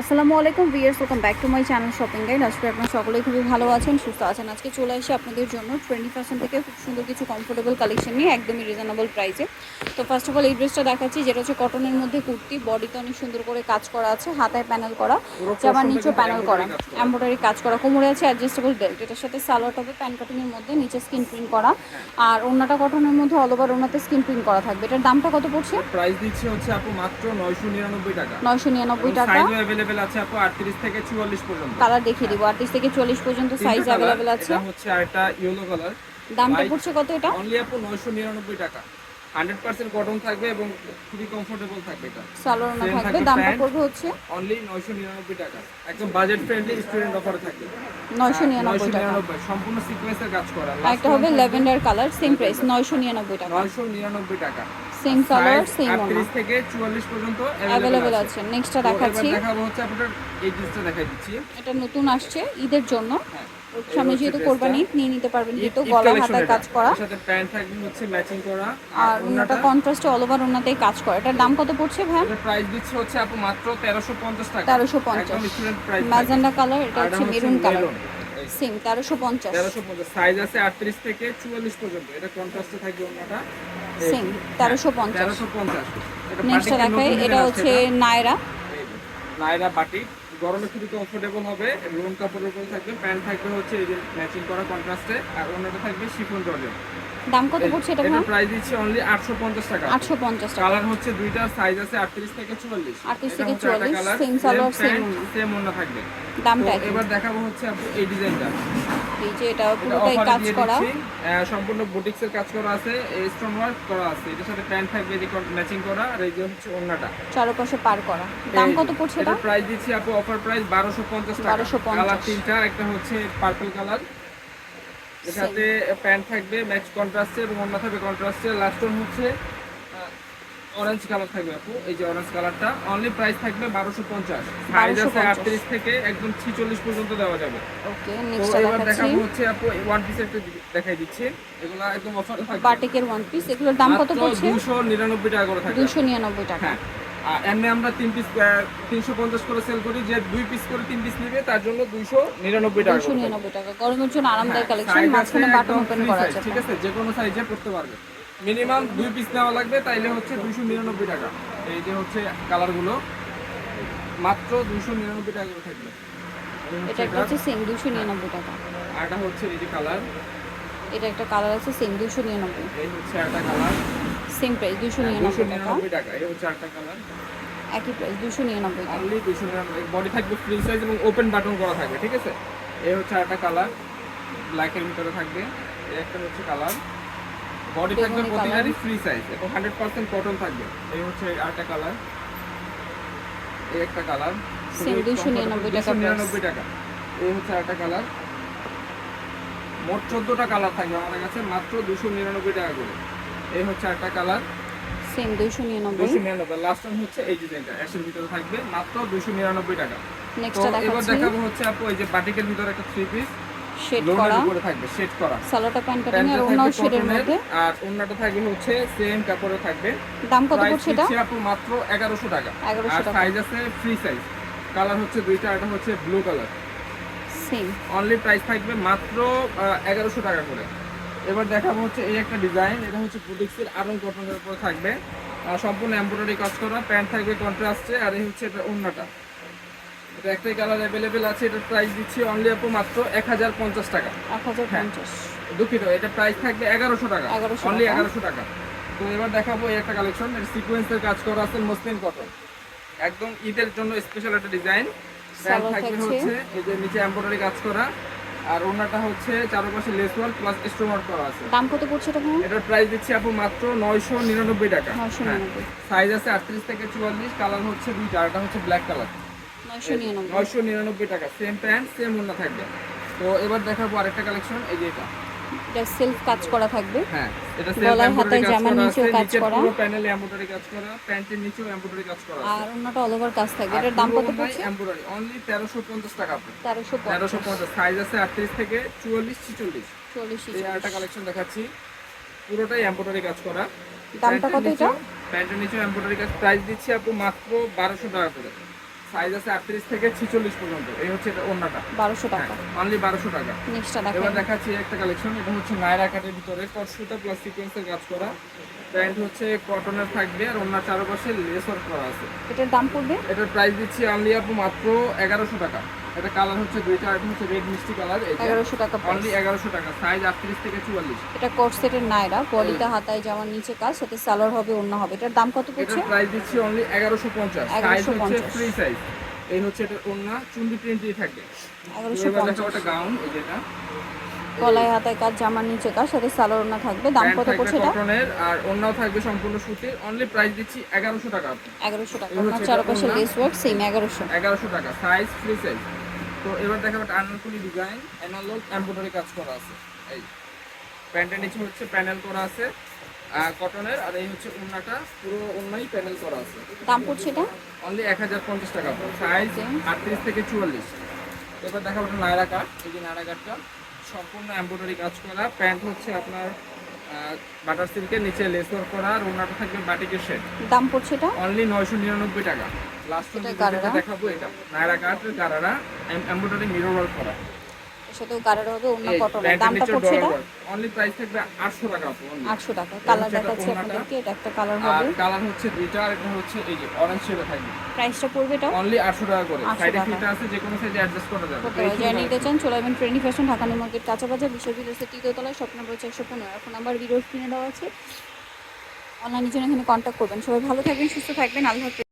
আসসালামু আলাইকুম viewers welcome back to my channel shopping guide আজকে আপনারা সকলেই খুবই ভালো আছেন সুস্থ আছেন। আজকে চলে আসি আপনাদের জন্য টোয়েন্টি পার্সেন্ট থেকে খুব সুন্দর কিছু কমফোর্টেবল কালেকশন নিয়ে একদমই রিজনেবল প্রাইসে তো ফার্স্ট অফ অল এই ড্রেসটা দেখাচ্ছি যেটা হচ্ছে কটনের মধ্যে কুর্তি বডিতে অনেক সুন্দর করে কাজ করা আছে হাতায় প্যানেল করা জামার নিচেও প্যানেল করা এম্ব্রয়ডারি কাজ করা। কোমরে আছে অ্যাডজাস্টেবল বেল্ট এটার সাথে সালোয়ার হবে প্যান কাটিংয়ের মধ্যে নিচে স্কিন প্রিন্ট করা। আর ওনাটা কটনের মধ্যে অল ওভার ওনাতে স্কিন প্রিন্ট করা থাকবে। এটার দামটা কত পড়ছে? প্রাইস দিচ্ছি হচ্ছে আপু মাত্র নয়শো নিরানব্বই টাকা। নয়শো নিরানব্বই টাকা। সাইজও আছে আপু আটত্রিশ থেকে চুয়াল্লিশ পর্যন্ত। কালার দেখিয়ে দিব। আটত্রিশ থেকে চল্লিশ পর্যন্ত সাইজ অ্যাভেলেবেল আছে। এটা হচ্ছে আরেকটা ইয়েলো কালার দামটা পড়ছে কত এটা? অনলি আপু নয়শো নিরানব্বই টাকা। হান্ড্রেড পার্সেন্ট কটন থাকবে এবং খুবই কমফোর্টেবল থাকবে এটা। সালোয়ার থাকবে দামটা পড়বে হচ্ছে? অনলি নয়শো নিরানব্বই টাকা। একদম বাজেট ফ্রেন্ডলি স্টুডেন্ট অফারে থাকবে। নয়শো নিরানব্বই টাকা। নিরানব্বই সম্পূর্ণ সিকোয়েন্সের কাজ করা। একটা হবে ল্যাভেন্ডার কালার সেম প্রাইস নয়শো নিরানব্বই টাকা। নয়শো নিরানব্বই টাকা। সেম কালার সেম আটত্রিশ থেকে চুয়াল্লিশ পর্যন্ত অ্যাভেলেবেল আছে। নেক্সটটা দেখাচ্ছি। দেখাবো হচ্ছে আপনার এই জিনিসটা দেখাই দিচ্ছি। এটা নতুন আসছে ঈদের জন্য। হ্যাঁ। সামনে যেহেতু কোরবানি নিয়ে নিতে পারবেন। ঈদ গলা হাতায় কাজ করা। সাথে প্যান্ট থাকবে হচ্ছে ম্যাচিং করা আর ওনাটা কন্ট্রাস্টে অল ওভার ওনাতেই কাজ করা। এটার দাম কত পড়ছে ভাই? এটা প্রাইস দিচ্ছে হচ্ছে আপু মাত্র 1350 টাকা। তেরোশো পঞ্চাশ। একদম স্টুডেন্ট প্রাইস ম্যাজেন্ডা কালার এটা হচ্ছে মেরুন কালার সেম তেরোশো পঞ্চাশ। 1350 সাইজ আছে 38 থেকে 44 পর্যন্ত। এটা কন্ট্রাস্টে থাকবে ওনাটা সেম তেরোশো পঞ্চাশ। 1350 এটা নেক্সটটা বাটিকের দেখাই এটা হচ্ছে নায়রা। নায়রা বাটি। গরমে খুবই কমফোর্টেবল হবে লোন কাপড়ের উপরে থাকবে প্যান্ট থাকবে হচ্ছে এই যে ম্যাচিং করা কন্ট্রাস্টে আর অন্যটা থাকবে শিফন জর্জেট। দাম কত পড়ছে এটা ভাই প্রাইস দিচ্ছে অনলি 850 টাকা। আটশো পঞ্চাশ টাকা। কালার হচ্ছে দুইটা সাইজ আছে 38 থেকে 44 38 থেকে 44, সেম সালোয়ার, সেম সেম অন্য থাকবে। দামটা এবার দেখাবো হচ্ছে আপু এই ডিজাইনটা এই যে এটা এটা পুরোটাই কাজ করা। সম্পূর্ণ বুটিক্সের কাজ করা আছে স্টোন ওয়ার্ক করা আছে। এটার সাথে প্যান্ট থাকবে ম্যাচিং করা আর এই যে হচ্ছে ওন্নাটা চারপাশে পার করা। দাম কত পড়ছে এটা? প্রাইস দিচ্ছি আপু অফার প্রাইস 1250 টাকা। 1250 কালার তিনটা একটা হচ্ছে পার্পল কালারের সাথে প্যান্ট থাকবে ম্যাচ কন্ট্রাস্টে এবং ওন্না থাকবে কন্ট্রাস্টে লাস্ট হচ্ছে অরেঞ্জ কালার থাকবে আপু এই যে অরেঞ্জ কালারটা অনলি প্রাইস থাকবে 1250 সাইজ আছে 1250 38 থেকে একদম 46 পর্যন্ত দেওয়া যাবে। তো এবার দেখাবো হচ্ছে আপু ওয়ান পিস একটা দেখাই দিচ্ছি। এগুলা একদম অফার থাকবে। বাটিকের ওয়ান পিস এগুলোর দাম কত পড়ছে? 299 টাকা করে থাকবে। দুশো নিরানব্বই টাকা। হ্যাঁ। এমনি আমরা তিন পিস তিনশো পঞ্চাশ করে সেল করি। যে দুই পিস করে তিন পিস নিবে তার জন্য দুইশো নিরানব্বই টাকা দুশো নিরানব্বই টাকা। গরমের জন্য আরামদায়ক কালেকশন মাঝখানে বাটন ওপেন করা আছে। ঠিক আছে? যে কোনো সাইজে পড়তে পারবে। মিনিমাম দুই পিস নেওয়া লাগবে তাইলে হচ্ছে দুইশো নিরানব্বই টাকা। এই যে হচ্ছে কালারগুলো মাত্র দুইশো নিরানব্বই টাকা করে থাকবে। এটা একটা হচ্ছে সেম দুশো নিরানব্বই টাকা। হচ্ছে এই যে কালার এটা একটা কালার আছে সেম দুশো নিরানব্বই। এই হচ্ছে একটা কালার সেম প্রাইস দুশো নিরানব্বই টাকা। এই হচ্ছে একটা কালার একই প্রাইস দুশো নিরানব্বই টাকা। দুশো নিরানব্বই বডি থাকবে ফ্রি সাইজ এবং ওপেন বাটন করা থাকবে ঠিক আছে? এই হচ্ছে একটা কালার ব্ল্যাকের ভিতরে থাকবে। এই একটা হচ্ছে কালার বডি থাকবে প্রতিটারই ফ্রি সাইজ এবং হান্ড্রেড পার্সেন্ট কটন থাকবে। এই হচ্ছে আরেকটা কালার এই একটা কালার Same 299 টাকা এই হচ্ছে আরেকটা কালার মোট চোদ্দটা কালার থাকবে আমাদের কাছে মাত্র দুশো নিরানব্বই টাকা করে। এই হচ্ছে একটা কালার সেম দুশো নিরানব্বই। দুশো নিরানব্বই। লাস্ট টাইম হচ্ছে এই ডিজাইনটা অ্যাশের ভিতরে থাকবে মাত্র দুশো নিরানব্বই টাকা। নেক্সটটা এবার দেখাবো হচ্ছে আপু এই যে বাটিকের ভিতরে একটা থ্রি পিস শেড করা। উপরে থাকবে শেড করা। সালোটা প্যান্ট কাটিং আর শেডের মধ্যে। আর ওন্নাটা থাকবে হচ্ছে সেম কাপড়ে থাকবে। দাম কত পড়ছে এটা? মাত্র এগারোশো টাকা। 1100 আর টাকা। সাইজ আছে ফ্রি সাইজ কালার হচ্ছে দুইটা এটা হচ্ছে blue colour same only price থাকবে মাত্র এগারোশো টাকা করে। এবার দেখাবো হচ্ছে এই একটা ডিজাইন এটা হচ্ছে বুটিক্সের আরং কটনের উপরে থাকবে। সম্পূর্ণ এমব্রয়ডারি কাজ করা। প্যান্ট থাকবে কন্ট্রাস্টে আর এই হচ্ছে এটা ওন্নাটা এটা একটাই কালার অ্যাভেলেবেল আছে এটার প্রাইস দিচ্ছি অনলি আপু মাত্র এক হাজার পঞ্চাশ টাকা। এক হাজার হ্যাঁ। পঞ্চাশ দুঃখিত এটা প্রাইস থাকবে এগারোশো টাকা। 1100 অনলি এগারোশো টাকা। তো এবার দেখাবো এই একটা কালেকশন এর সিকোয়েন্সের কাজ করা আছে মসলিন কটন একদম ঈদের জন্য স্পেশাল একটা ডিজাইন থাকবে হচ্ছে এই যে নিচে এমব্রয়ডারি কাজ করা আর ওনাটা হচ্ছে চারপাশে লেস ওয়ার্ক প্লাস ওয়ার্ক করা আছে। দাম কত পড়ছে এটা এটার প্রাইস দিচ্ছি আপু মাত্র নয়শো নিরানব্বই টাকা। নয়শো নিরানব্বই। সাইজ আছে আটত্রিশ থেকে চুয়াল্লিশ কালার হচ্ছে দুইটা আর হচ্ছে ব্ল্যাক কালার নয়শো নিরানব্বই। টাকা সেম প্যান্ট সেম ওনা থাকবে। তো এবার দেখাবো আরেকটা কালেকশন এই যে এটা। এটা সেলফ কাজ করা থাকবে। হ্যাঁ এটা সেলফ কাজ জামার নিচেও কাজ করা। পুরো প্যানেলে এমব্রয়ডারি কাজ করা প্যান্টের নিচেও এমব্রয়ডারি কাজ করা আর অন্যটা অল ওভার কাজ থাকবে। এটার দাম কত পড়ছে? এমব্রয়ডারি অনলি 1350 টাকা আপনি তেরোশো 1350 সাইজ আছে 38 থেকে 44 46 চল্লিশ এই আরেকটা কালেকশন দেখাচ্ছি। পুরোটাই এমব্রয়ডারি কাজ করা। দামটা কত এটা? প্যান্টের নিচেও এমব্রয়ডারি কাজ প্রাইস দিচ্ছি আপু মাত্র 1200 টাকা করে। সাইজ আছে আটত্রিশ থেকে ছিচল্লিশ পর্যন্ত। এই হচ্ছে এটা ওন্নাটা বারোশো টাকা। অনলি বারোশো টাকা। নেক্সটটা এবার দেখেন দেখাচ্ছি একটা কালেকশন এটা হচ্ছে নায়রা কাটের ভিতরে কট সুতা প্লাস সিকোয়েন্সের কাজ করা। প্যান্ট হচ্ছে কটনের থাকবে আর ওনার চারপাশে লেস ওয়ার্ক করা আছে। এটার দাম পড়বে? এটার প্রাইস দিচ্ছি অনলি আপু মাত্র এগারোশো টাকা। এটা কালার হচ্ছে দুইটা এটা হচ্ছে রেড মিষ্টি কালার এটা এগারোশো টাকা অনলি price। এগারোশো টাকা সাইজ আটত্রিশ থেকে চুয়াল্লিশ। এটা কোট সেটের নায়রা পলিটা হাতায় যেমন নিচে কাজ সাথে সালোয়ার হবে অন্য হবে। এটার দাম কত পড়ছে? এটার প্রাইস দিচ্ছি অনলি এগারোশো পঞ্চাশ। সাইজ হচ্ছে ফ্রি সাইজ এই হচ্ছে এটা ওন্না চুন্ডি প্রিন্টই থাকে। এগারোশো এবার পঞ্চাশ। দেখাবো একটা গাউন এই যেটা গলায় হাতায় কাজ জামার নিচে কাজ সাথে সালোয়ার ওনা থাকবে। দাম কত পড়ছে এটা? কটনের আর অন্যও থাকবে সম্পূর্ণ সুতির। অনলি প্রাইস দিচ্ছি এগারোশো টাকা। আপু এগারোশো টাকা। এই হচ্ছে আপনার চারপাশে লেস ওয়ার্ক সেম এগারোশো। এগারোশো টাকা। সাইজ ফ্রি সাইজ তো এবার দেখাবো আনারকুলি ডিজাইন অ্যানালগ এমব্রয়ডারি কাজ করা আছে। এই প্যান্টের নিচে হচ্ছে প্যানেল করা আছে আর কটনের আর এই হচ্ছে ওড়নাটা পুরো ওড়নাই প্যানেল করা আছে। দাম পড়ছে এটা? অনলি এক হাজার পঞ্চাশ টাকা সাইজ. আটত্রিশ থেকে চুয়াল্লিশ। এবার দেখাবো নায়রা কাট এই যে নায়রা কাটটা সম্পূর্ণ এমব্রয়ডারি কাজ করা। প্যান্ট হচ্ছে আপনার বাটার সিল্কের নিচে লেস করা আর ওড়নাটা থাকবে বাটিকের শেড দাম পড়ছে এটা? অনলি নয়শো নিরানব্বই টাকা। লাস্ট দেখাবো এটা। Naira cut gharara embroidery mirror work করা। সাথেও গাড়ার হবে অন্য কটনের দামটা পড়ছে এটা? অনলি প্রাইস থাকবে আটশো টাকা আপু, only। আটশো টাকা। কালার দেখাচ্ছি আপনাদেরকে এটা একটা কালার আর হবে কালার হচ্ছে দুইটা আর এটা হচ্ছে এই যে অরেঞ্জ শেডে থাকবে। প্রাইসটা পড়বে এটা অনলি আটশো টাকা করে। সাইডে ফিটা আছে যে কোনো সাইজে অ্যাডজাস্ট করা যাবে। নিতে চান চলে আসবেন trendy fashion Dhaka new market কাঁচা বাজার বিশ্ববিদ্যালয়ের তৃতীয়তলায় স্বপ্ন রয়েছে একশো পনেরো। এখন নাম্বার ভিডিও স্ক্রিনে দেওয়া আছে। অনলাইনের জন্য এখানে কন্ট্যাক্ট করবেন। সবাই ভালো থাকবেন সুস্থ থাকবেন। আল্লাহ